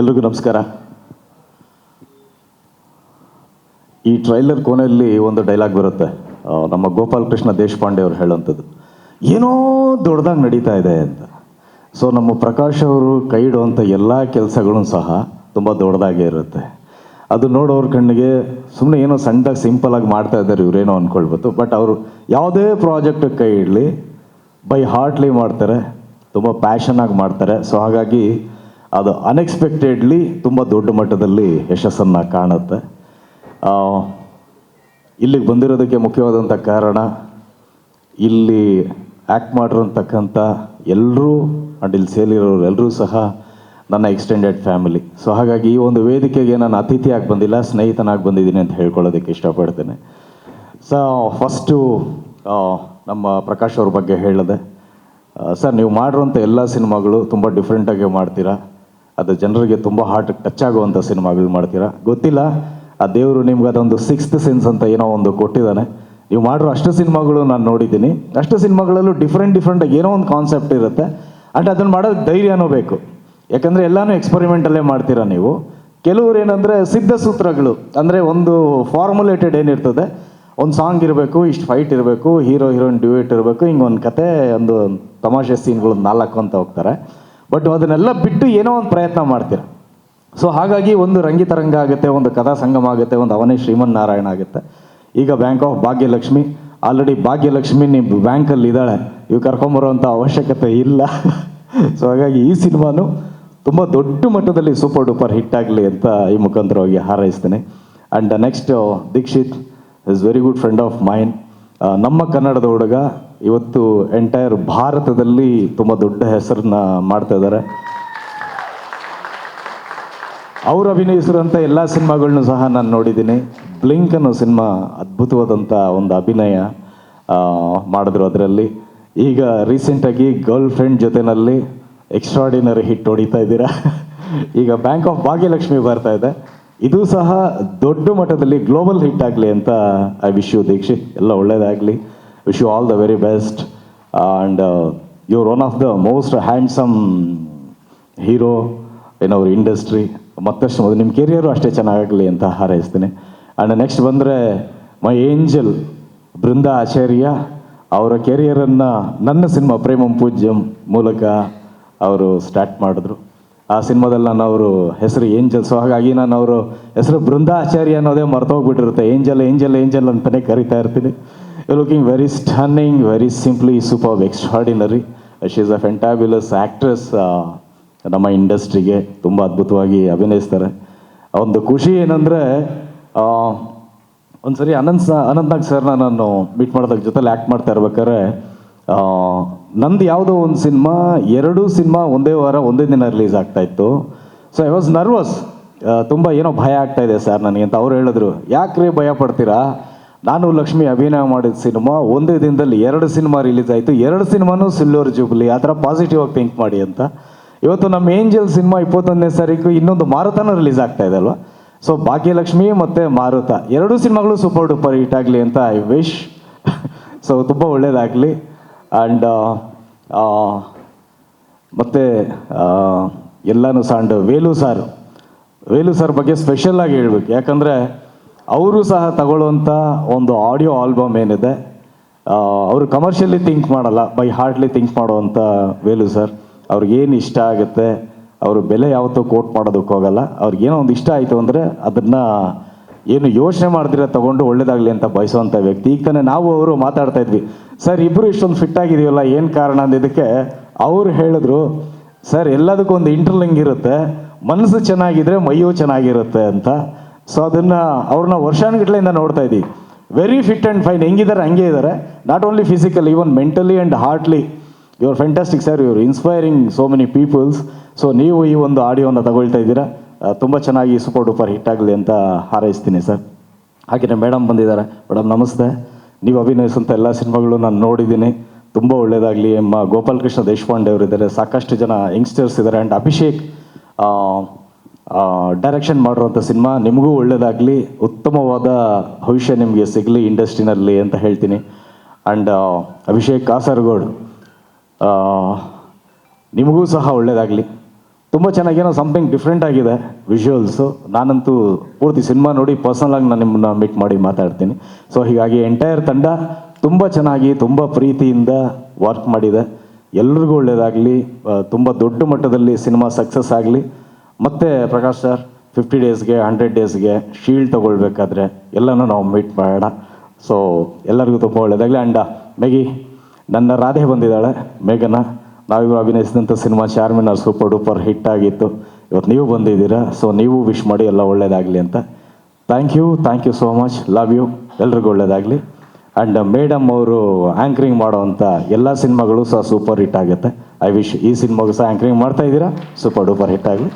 ಎಲ್ರಿಗೂ ನಮಸ್ಕಾರ. ಈ ಟ್ರೈಲರ್ ಕೋಣೆಯಲ್ಲಿ ಒಂದು ಡೈಲಾಗ್ ಬರುತ್ತೆ. ನಮ್ಮ ಗೋಪಾಲ್ ಕೃಷ್ಣ ದೇಶಪಾಂಡೆ ಅವರು ಹೇಳುವಂಥದ್ದು. ಏನೋ ದೊಡ್ಡದಾಗಿ ನಡೀತಾ ಇದೆ ಅಂತ. ಸೊ ನಮ್ಮ ಪ್ರಕಾಶ್ ಅವರು ಕೈ ಇಡುವಂಥ ಎಲ್ಲ ಕೆಲಸಗಳು ಸಹ ತುಂಬ ದೊಡ್ಡದಾಗೇ ಇರುತ್ತೆ. ಅದು ನೋಡೋರ ಕಣ್ಣಿಗೆ ಸುಮ್ಮನೆ ಏನೋ ಸಣ್ಣದಾಗಿ ಸಿಂಪಲ್ ಆಗಿ ಮಾಡ್ತಾ ಇದ್ದಾರೆ ಇವರೇನೋ ಅಂದ್ಕೊಳ್ಬೋದು ಬಟ್ ಅವರು ಯಾವುದೇ ಪ್ರಾಜೆಕ್ಟ್ ಕೈ ಇಡಲಿ ಬೈ ಹಾರ್ಟ್ಲಿ ಮಾಡ್ತಾರೆ, ತುಂಬ ಪ್ಯಾಷನಾಗಿ ಮಾಡ್ತಾರೆ. ಸೊ ಹಾಗಾಗಿ ಅದು ಅನ್ಎಕ್ಸ್ಪೆಕ್ಟೆಡ್ಲಿ ತುಂಬ ದೊಡ್ಡ ಮಟ್ಟದಲ್ಲಿ ಯಶಸ್ಸನ್ನು ಕಾಣುತ್ತೆ. ಇಲ್ಲಿಗೆ ಬಂದಿರೋದಕ್ಕೆ ಮುಖ್ಯವಾದಂಥ ಕಾರಣ ಇಲ್ಲಿ ಆ್ಯಕ್ಟ್ ಮಾಡಿರೋಂತಕ್ಕಂಥ ಎಲ್ಲರೂ ಆ್ಯಂಡ್ ಇಲ್ಲಿ ಸೇಲಿರೋರು ಎಲ್ಲರೂ ಸಹ ನನ್ನ ಎಕ್ಸ್ಟೆಂಡೆಡ್ ಫ್ಯಾಮಿಲಿ ಸೊ ಹಾಗಾಗಿ ಈ ಒಂದು ವೇದಿಕೆಗೆ ನಾನು ಅತಿಥಿಯಾಗಿ ಬಂದಿಲ್ಲ, ಸ್ನೇಹಿತನಾಗಿ ಬಂದಿದ್ದೀನಿ ಅಂತ ಹೇಳ್ಕೊಳ್ಳೋದಕ್ಕೆ ಇಷ್ಟಪಡ್ತೇನೆ. ಸೊ ಫಸ್ಟು ನಮ್ಮ ಪ್ರಕಾಶ್ ಅವ್ರ ಬಗ್ಗೆ ಹೇಳಿದೆ ಸರ್, ನೀವು ಮಾಡಿರೋಂಥ ಎಲ್ಲ ಸಿನಿಮಾಗಳು ತುಂಬ ಡಿಫ್ರೆಂಟಾಗಿ ಮಾಡ್ತೀರಾ? ಅದು ಜನರಿಗೆ ತುಂಬ ಹಾರ್ಟ್ ಟಚ್ ಆಗುವಂಥ ಸಿನಿಮಾಗಳು ಮಾಡ್ತೀರಾ? ಗೊತ್ತಿಲ್ಲ. ಆ ದೇವರು ನಿಮ್ಗೆ ಅದೊಂದು ಸಿಕ್ಸ್ತ್ ಸೆನ್ಸ್ ಅಂತ ಏನೋ ಒಂದು ಕೊಟ್ಟಿದ್ದಾನೆ. ನೀವು ಮಾಡಿರೋ ಅಷ್ಟು ಸಿನಿಮಾಗಳು ನಾನು ನೋಡಿದ್ದೀನಿ. ಅಷ್ಟು ಸಿನಿಮಾಗಳಲ್ಲೂ ಡಿಫ್ರೆಂಟ್ ಡಿಫ್ರೆಂಟಾಗಿ ಏನೋ ಒಂದು ಕಾನ್ಸೆಪ್ಟ್ ಇರುತ್ತೆ. ಅಂಡ್ ಅದನ್ನು ಮಾಡೋದು ಧೈರ್ಯನೂ ಬೇಕು. ಯಾಕಂದರೆ ಎಲ್ಲನೂ ಎಕ್ಸ್ಪರಿಮೆಂಟಲ್ಲೇ ಮಾಡ್ತೀರಾ ನೀವು. ಕೆಲವರು ಏನಂದರೆ ಸಿದ್ಧ ಸೂತ್ರಗಳು ಅಂದರೆ ಒಂದು ಫಾರ್ಮುಲೇಟೆಡ್ ಏನಿರ್ತದೆ, ಒಂದು ಸಾಂಗ್ ಇರಬೇಕು, ಇಷ್ಟು ಫೈಟ್ ಇರಬೇಕು ಹೀರೋ ಹೀರೋಯಿನ್ ಡ್ಯೂಯೇಟ್ ಇರಬೇಕು ಹಿಂಗೆ ಒಂದು ಕತೆ, ಒಂದು ತಮಾಷೆ ಸೀನ್ಗಳು ನಾಲ್ಕು ಅಂತ ಹೋಗ್ತಾರೆ. ಬಟ್ ಅದನ್ನೆಲ್ಲ ಬಿಟ್ಟು ಏನೋ ಒಂದು ಪ್ರಯತ್ನ ಮಾಡ್ತೀರ? ಸೊ ಹಾಗಾಗಿ ಒಂದು ರಂಗಿತರಂಗ ಆಗುತ್ತೆ, ಒಂದು ಕಥಾ ಸಂಗಮ ಆಗುತ್ತೆ, ಒಂದು ಅವನೇ ಶ್ರೀಮನ್ ನಾರಾಯಣ ಆಗುತ್ತೆ. ಈಗ bank of Bhagyalakshmi already Bhagyalakshmi ನಿಮ್ಮ ಬ್ಯಾಂಕಲ್ಲಿ ಇದ್ದಾಳೆ. ಇವು ಕರ್ಕೊಂಬರೋವಂಥ ಅವಶ್ಯಕತೆ ಇಲ್ಲ. ಸೊ ಹಾಗಾಗಿ ಈ ಸಿನಿಮಾನು ತುಂಬ ದೊಡ್ಡ ಮಟ್ಟದಲ್ಲಿ ಸೂಪರ್ ಡೂಪರ್ ಹಿಟ್ ಆಗಲಿ ಅಂತ ಈ ಮುಖಾಂತರವಾಗಿ ಹಾರೈಸ್ತೇನೆ. And next Dikshit is very good friend of mine ನಮ್ಮ ಕನ್ನಡದ ಹುಡುಗ ಇವತ್ತು ಎಂಟೈರ್ ಭಾರತದಲ್ಲಿ ತುಂಬ ದೊಡ್ಡ ಹೆಸರನ್ನ ಮಾಡ್ತಾ ಇದ್ದಾರೆ. ಅವರು ಅಭಿನಯಿಸಿದಂಥ ಎಲ್ಲ ಸಿನಿಮಾಗಳನ್ನೂ ಸಹ ನಾನು ನೋಡಿದ್ದೀನಿ. ಬ್ಲಿಂಕ್ ಅನ್ನೋ ಸಿನಿಮಾ ಅದ್ಭುತವಾದಂಥ ಒಂದು ಅಭಿನಯ ಮಾಡಿದ್ರು ಅದರಲ್ಲಿ. ಈಗ ರೀಸೆಂಟಾಗಿ ಗರ್ಲ್ ಫ್ರೆಂಡ್ ಜೊತೆನಲ್ಲಿ ಎಕ್ಸ್ಟ್ರಾಡಿನರಿ ಹಿಟ್ ಹೊಡಿತಾ ಇದ್ದೀರಾ? ಈಗ ಬ್ಯಾಂಕ್ ಆಫ್ ಭಾಗ್ಯಲಕ್ಷ್ಮಿ ಬರ್ತಾ ಇದೆ. ಇದು ಸಹ ದೊಡ್ಡ ಮಟ್ಟದಲ್ಲಿ ಗ್ಲೋಬಲ್ ಹಿಟ್ ಆಗಲಿ ಅಂತ ಐ ವಿಶ್ ಯು ದೀಕ್ಷಿತ್ ಎಲ್ಲ ಒಳ್ಳೇದಾಗಲಿ. Wish you all the very best and your one of the most handsome hero in ಅವ್ರ ಇಂಡಸ್ಟ್ರಿ ಮತ್ತಷ್ಟು ಮೊದಲು ನಿಮ್ಮ ಕೆರಿಯರು ಅಷ್ಟೇ ಚೆನ್ನಾಗಲಿ ಅಂತ ಹಾರೈಸ್ತೀನಿ. ಆ್ಯಂಡ್ ನೆಕ್ಸ್ಟ್ ಬಂದರೆ ಮೈ ಏಂಜಲ್ ಬೃಂದ ಆಚಾರ್ಯ, ಅವರ ಕೆರಿಯರನ್ನು ನನ್ನ ಸಿನಿಮಾ ಪ್ರೇಮಂ ಪೂಜ್ಯಂ ಮೂಲಕ ಅವರು ಸ್ಟಾರ್ಟ್ ಮಾಡಿದ್ರು. ಆ ಸಿನಿಮಾದಲ್ಲಿ ನಾನು ಅವರು ಹೆಸರು ಏಂಜಲ್ ಸೊ ಹಾಗಾಗಿ ನಾನು ಅವರು ಹೆಸರು ಬೃಂದಾಚಾರ್ಯ ಅನ್ನೋದೇ ಮರ್ತೋಗ್ಬಿಟ್ಟಿರುತ್ತೆ ಏಂಜಲ್ ಏಂಜಲ್ ಏಂಜಲ್ ಅಂತಲೇ ಕರಿತಾ ಇರ್ತೀನಿ. Looking very stunning very simply super extraordinary she is a fantabulous actress ನಮ್ಮ ಇಂಡಸ್ಟ್ರಿಗೆ ತುಂಬ ಅದ್ಭುತವಾಗಿ ಅಭಿನಯಿಸ್ತಾರೆ. ಒಂದು ಖುಷಿ ಏನಂದರೆ ಒಂದ್ಸರಿ ಅನಂತ್ ಅನಂತ್ ಅನಂತ್ನಾಗ್ ಸರ್ನ ನಾನು ಮೀಟ್ ಮಾಡಿದಾಗ ಜೊತೆಲಿ ಆ್ಯಕ್ಟ್ ಮಾಡ್ತಾ ಇರ್ಬೇಕಾದ್ರೆ ನಂದು ಯಾವುದೋ ಒಂದು ಸಿನಿಮಾ, ಎರಡೂ ಸಿನಿಮಾ ಒಂದೇ ವಾರ, ಒಂದೇ ದಿನ ರಿಲೀಸ್ ಆಗ್ತಾ ಇತ್ತು. ಸೊ ಐ ವಾಸ್ ನರ್ವಸ್ ತುಂಬ ಏನೋ ಭಯ ಆಗ್ತಾ ಇದೆ ಸರ್ ನನಗೆ ಅಂತ ಅವ್ರು ಹೇಳಿದ್ರು. ಯಾಕ್ರಿ ಭಯ ಪಡ್ತೀರಾ? ನಾನು ಲಕ್ಷ್ಮಿ ಅಭಿನಯ ಮಾಡಿದ ಸಿನಿಮಾ ಒಂದೇ ದಿನದಲ್ಲಿ ಎರಡು ಸಿನಿಮಾ ರಿಲೀಸ್ ಆಯಿತು. ಎರಡು ಸಿನಿಮಾನೂ ಸಿಲ್ವರ್ ಜೂಬ್ಲಿ. ಆ ಥರ ಪಾಸಿಟಿವ್ ಆಗಿ ಥಿಂಕ್ ಮಾಡಿ ಅಂತ. ಇವತ್ತು ನಮ್ಮ ಏಂಜಲ್ ಸಿನಿಮಾ ಇಪ್ಪತ್ತೊಂದನೇ ತಾರೀಕು ಇನ್ನೊಂದು ಮಾರುತನೂ ರಿಲೀಸ್ ಆಗ್ತಾ ಇದೆ ಅಲ್ವಾ? ಸೊ ಭಾಗ್ಯಲಕ್ಷ್ಮಿ ಮತ್ತು ಮಾರುತ. ಎರಡೂ ಸಿನಿಮಾಗಳು ಸೂಪರ್ ಡೂಪರ್ ಹಿಟ್ ಆಗಲಿ ಅಂತ ಐ ವಿಶ್ ಸೊ ತುಂಬ ಒಳ್ಳೇದಾಗಲಿ. ಆ್ಯಂಡ್ ಮತ್ತು ಎಲ್ಲನೂ ಸಾಂಡ್. ವೇಲು ಸಾರು. ವೇಲು ಸರ್ ಬಗ್ಗೆ ಸ್ಪೆಷಲ್ ಆಗಿ ಹೇಳ್ಬೇಕು. ಯಾಕಂದರೆ ಅವರು ಸಹ ತಗೊಳ್ಳುವಂಥ ಒಂದು ಆಡಿಯೋ ಆಲ್ಬಮ್ ಏನಿದೆ. ಅವರು ಕಮರ್ಷಿಯಲಿ ಥಿಂಕ್ ಮಾಡಲ್ಲ ಬೈ ಹಾರ್ಟ್ಲಿ ಥಿಂಕ್ ಮಾಡುವಂಥ ವೇಲು ಸರ್ ಅವ್ರಿಗೇನು ಇಷ್ಟ ಆಗುತ್ತೆ, ಅವರು ಬೆಲೆ ಯಾವತ್ತೂ ಕೋಟ್ ಮಾಡೋದಕ್ಕೆ ಹೋಗಲ್ಲ. ಅವ್ರಿಗೇನೋ ಒಂದು ಇಷ್ಟ ಆಯಿತು ಅಂದರೆ ಅದನ್ನು ಏನು ಯೋಚನೆ ಮಾಡ್ತೀರ ತಗೊಂಡು ಒಳ್ಳೇದಾಗಲಿ ಅಂತ ಬಯಸುವಂಥ ವ್ಯಕ್ತಿ. ಈಗ ತಾನೇ ನಾವು ಅವರು ಮಾತಾಡ್ತಾ ಇದ್ವಿ. ಸರ್ ಇಬ್ಬರು ಇಷ್ಟೊಂದು ಫಿಟ್ ಆಗಿದೆಯಲ್ಲ ಏನು ಕಾರಣ ಅಂದಿದ್ದಕ್ಕೆ ಅವ್ರು ಹೇಳಿದ್ರು ಸರ್ ಎಲ್ಲದಕ್ಕೂ ಒಂದು ಇಂಟರ್ಲಿಂಗ್ ಇರುತ್ತೆ. ಮನಸ್ಸು ಚೆನ್ನಾಗಿದ್ರೆ ಮೈಯೂ ಚೆನ್ನಾಗಿರುತ್ತೆ ಅಂತ. ಸೊ ಅದನ್ನು ಅವ್ರನ್ನ ವರ್ಷಾನುಗಟ್ಲೆಯಿಂದ ನೋಡ್ತಾ ಇದ್ದೀವಿ. ವೆರಿ ಫಿಟ್ ಆ್ಯಂಡ್ ಫೈನ್ ಹೆಂಗಿದ್ದಾರೆ ಹಂಗೆ ಇದ್ದಾರೆ not only physical even mentally and heartly your fantastic sir ಇವರು inspiring so many peoples so ನೀವು ಈ ಒಂದು ಆಡಿಯೋನ ತಗೊಳ್ತಾ ಇದ್ದೀರಾ. ತುಂಬ ಚೆನ್ನಾಗಿ ಸೂಪರ್ ಡೂಪರ್ ಹಿಟ್ ಆಗಲಿ ಅಂತ ಹಾರೈಸ್ತೀನಿ ಸರ್ ಹಾಗೆಯೇ ಮೇಡಮ್ ಬಂದಿದ್ದಾರೆ. ಮೇಡಮ್ ನಮಸ್ತೆ. ನೀವು ಅಭಿನಯಿಸುವಂಥ ಎಲ್ಲ ಸಿನಿಮಾಗಳು ನಾನು ನೋಡಿದ್ದೀನಿ. ತುಂಬ ಒಳ್ಳೆಯದಾಗಲಿ ಎಮ್ಮ ಗೋಪಾಲಕೃಷ್ಣ ದೇಶಪಾಂಡೆ ಅವರಿದ್ದಾರೆ. ಸಾಕಷ್ಟು ಜನ ಯಂಗ್ಸ್ಟರ್ಸ್ ಇದ್ದಾರೆ. ಆ್ಯಂಡ್ ಅಭಿಷೇಕ್ ಡೈರೆಕ್ಷನ್ ಮಾಡಿರುವಂಥ ಸಿನಿಮಾ ನಿಮಗೂ ಒಳ್ಳೆಯದಾಗಲಿ ಉತ್ತಮವಾದ ಭವಿಷ್ಯ ನಿಮಗೆ ಸಿಗಲಿ ಇಂಡಸ್ಟ್ರಿನಲ್ಲಿ ಅಂತ ಹೇಳ್ತೀನಿ. ಆ್ಯಂಡ್ ಅಭಿಷೇಕ್ ಕಾಸರಗೋಡ್ ನಿಮಗೂ ಸಹ ಒಳ್ಳೆಯದಾಗಲಿ ತುಂಬ ಚೆನ್ನಾಗೇನೋ ಸಮಥಿಂಗ್ ಡಿಫ್ರೆಂಟ್ ಆಗಿದೆ ವಿಜುವಲ್ಸು ನಾನಂತೂ ಪೂರ್ತಿ ಸಿನಿಮಾ ನೋಡಿ ಪರ್ಸನಲಾಗಿ ನಾನು ನಿಮ್ಮನ್ನ ಮೀಟ್ ಮಾಡಿ ಮಾತಾಡ್ತೀನಿ. ಸೊ ಹೀಗಾಗಿ ಎಂಟೈರ್ ತಂಡ ತುಂಬ ಚೆನ್ನಾಗಿ, ತುಂಬ ಪ್ರೀತಿಯಿಂದ ವರ್ಕ್ ಮಾಡಿದೆ. ಎಲ್ರಿಗೂ ಒಳ್ಳೆಯದಾಗಲಿ ತುಂಬ ದೊಡ್ಡ ಮಟ್ಟದಲ್ಲಿ ಸಿನಿಮಾ ಸಕ್ಸಸ್ ಆಗಲಿ. ಮತ್ತು ಪ್ರಕಾಶ್ ಸರ್ ಫಿಫ್ಟಿ ಡೇಸ್ಗೆ ಹಂಡ್ರೆಡ್ ಡೇಸ್ಗೆ ಶೀಲ್ಡ್ ತಗೊಳ್ಬೇಕಾದ್ರೆ ಎಲ್ಲನೂ ನಾವು ಮೀಟ್ ಮಾಡೋಣ. ಸೊ ಎಲ್ಲರಿಗೂ ತುಂಬ ಒಳ್ಳೆಯದಾಗಲಿ ಆ್ಯಂಡ್ ಮೇಗಿ ನನ್ನ ರಾಧೆ ಬಂದಿದ್ದಾಳೆ, ಮೇಘನ. ನಾವಿಗೂ ಅಭಿನಯಿಸಿದಂಥ cinema Charminar super duper hit ಆಗಿತ್ತು. ಇವತ್ತು ನೀವು ಬಂದಿದ್ದೀರಾ ಸೊ ನೀವು ವಿಶ್ ಮಾಡಿ ಎಲ್ಲ ಒಳ್ಳೆಯದಾಗಲಿ ಅಂತ. Thank you thank you so much love you ಎಲ್ರಿಗೂ ಒಳ್ಳೆಯದಾಗಲಿ ಆ್ಯಂಡ್ ಮೇಡಮ್ ಅವರು ಆ್ಯಂಕರಿಂಗ್ ಮಾಡೋವಂಥ ಎಲ್ಲ ಸಿನಿಮಾಗಳು ಸಹ ಸೂಪರ್ ಹಿಟ್ ಆಗುತ್ತೆ. ಐ ವಿಶ್ ಈ ಸಿನಿಮಾಗೂ ಸಹ ಆ್ಯಂಕರಿಂಗ್ ಮಾಡ್ತಾ ಇದ್ದೀರಾ ಸೂಪರ್ ಡೂಪರ್ ಹಿಟ್ ಆಗಲಿ.